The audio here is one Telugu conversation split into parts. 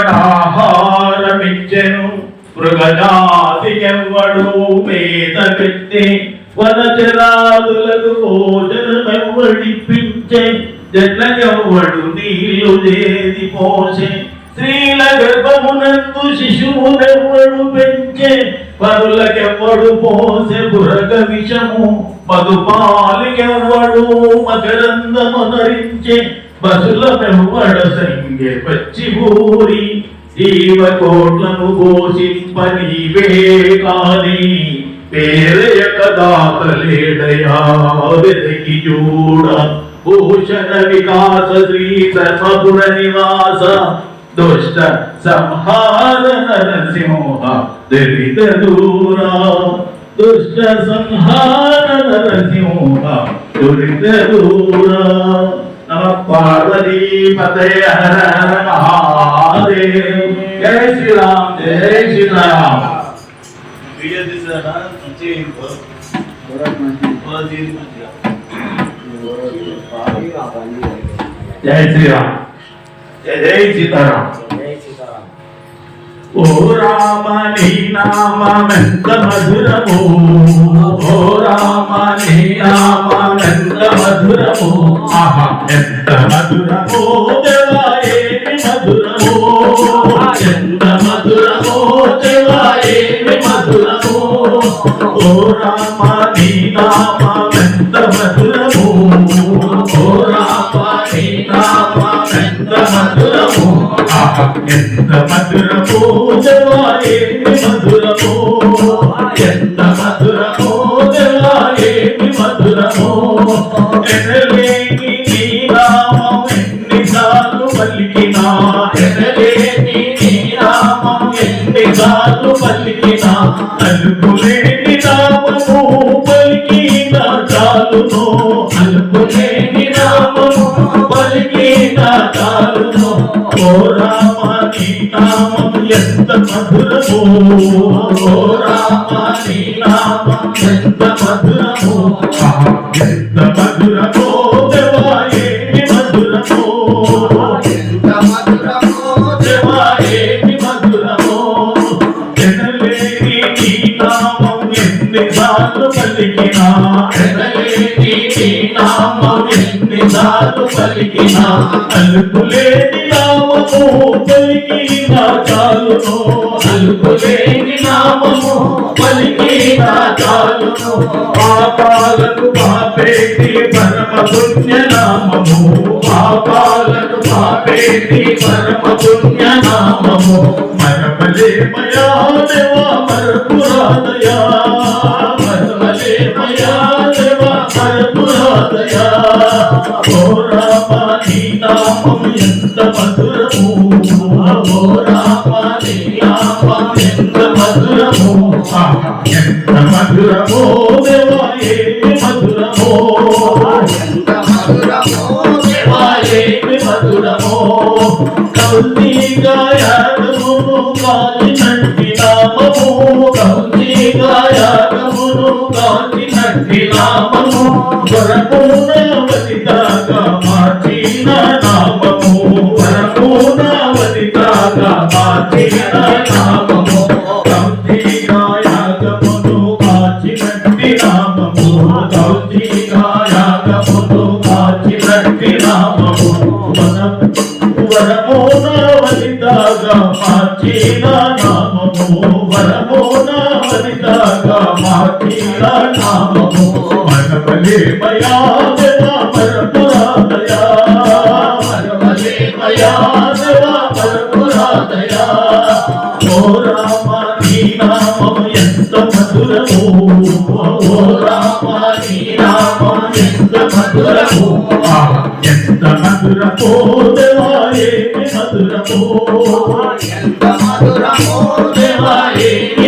ఆహారమిచ్చెను మృగజాతి మృగజాతికెవ్వడు మేత పెట్టి వనచరాదులకు భోజనమెవ్వడిప్పించే. జట్లకెవ్వడు నీళ్ళు చేది పోసే. స్త్రీల గర్భమునందు శిశువునెవ్వడు పెంచే. పరులకెవ్వడు పోసే బురగ విషము. మధుపాలికెవ్వడు మకరందమునరించే. బసుల మెవ్వడ సంగే పచ్చి ఊరి జీవకోట్లను పోషింపనీవే కాని పేరయక దాతలేడయా వెదకి చూడ భూషణ వికాస శ్రీ ధర్మపుర నివాస దుష్ట సంహార నరసింహ దరిద దూరా దుష్ట సంహార నరసింహ దురిత దూరా पार्वती पते हर हर महादेव। जय श्री राम जय श्री राम जय श्री राम जय जय सीताराम जय सीताराम ओ राम नी नाम मधुर ओ మధురము ఆహా ఎంత మధురమో దేవా ఏమి మధురమో ఎంత మధురమో దేవా మధురమో ఓ రామ నీ ఓ రామ నీ ఆహా ఎంత మధురమో మధురమో ఎన్నిసార్లు పలికినా అలుపులేని నామము పలికినా చాలును. అలుపులేని నామము పలికినా చాలును. ఓ రామ నీ నామం ఎంత మధురమో. ఓ రామ నీ నామం ఎంత మధురమో. ఎంత పలికినా పలికినా అలుపులేని నామము పలికినా చాలును అలుపులేని నామము పలికినా చాలును పాపాలకు పాపేటి పరమ పుణ్య నామము పాపాలకు పాపేటి పరమ పుణ్య నామము మరమలే మయా దేవా మరపురాదయా ఓ రామ నీ నామం ఎంత మధురము ఓ రామ నీ నామం ఎంత మధురము ఎంత మధురమో దేవా ఏమి మధురమో నామము నామము నామము మనమలే మయా పరమ నామం ఎంత మధురమో ఓ రామ నీ నామం ఎంత మధురమో ఆహా, ఎంత మధురమో దేవా ఏమి మధురమో దేవా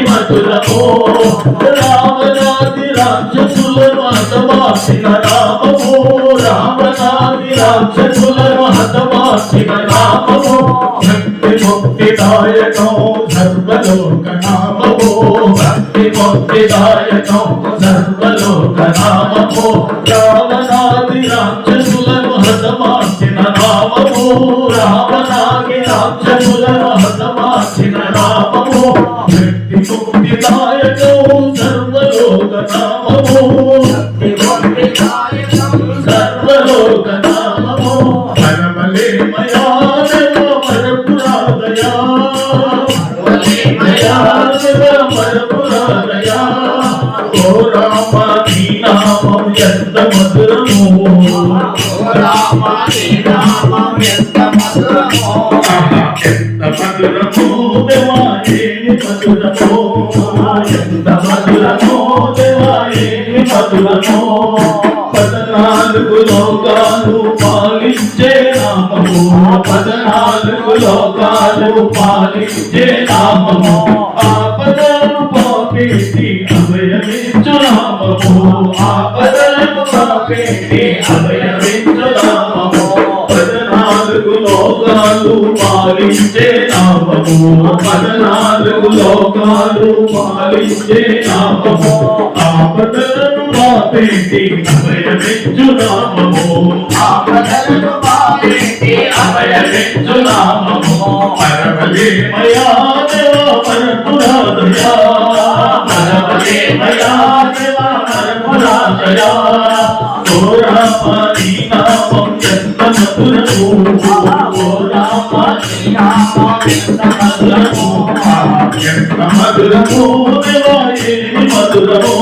మధురమో రామనాది రాక్షసులను హతమార్చిన రామము రామనాది రాక్షసులను హతమార్చిన రామము भक्तिदायकौ सर्वलोकनामो भक्तिभक्तिदायकौ सर्वलोकनामो रामनादिराक्षसुलमहतमार्जिन रामो रामनादिराक्षसुलमहतमा రామ హరే రామ ఎంత మధురమో ఎంత మధురమో దేవాయేని పదనాలుగు లోకాలు పాలించే నామము. పదనాలుగు లోకాలు పాలించే నామము ఆపదను పాపేసి అభయమిచ్చు నామము ఆపదను పాపేసి అభయ పాలిస్తే నామము పదనాలు లోకాలు పాలించే నామము. ఆపదలను పాపించి అభయమిచ్చు నామము. ఆ ఆపదలను పాపించి అభయమిచ్చు నామము. పరమదేమయా దేవ పరపురాదయా పరమదేమయా దేవ పరపురాదయా ఘోర పరి నామం ఎంత మధురము మధురము ఎంత మధురము దేవా ఏమి మధురము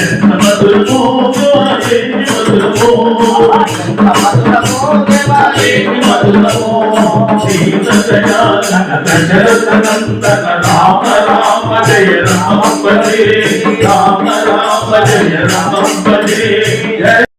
ఎంత మధురము దేవా ఏమి దశరథనందన రామ రామ జయ రామ జయ రామ రామ జయ రామ జయ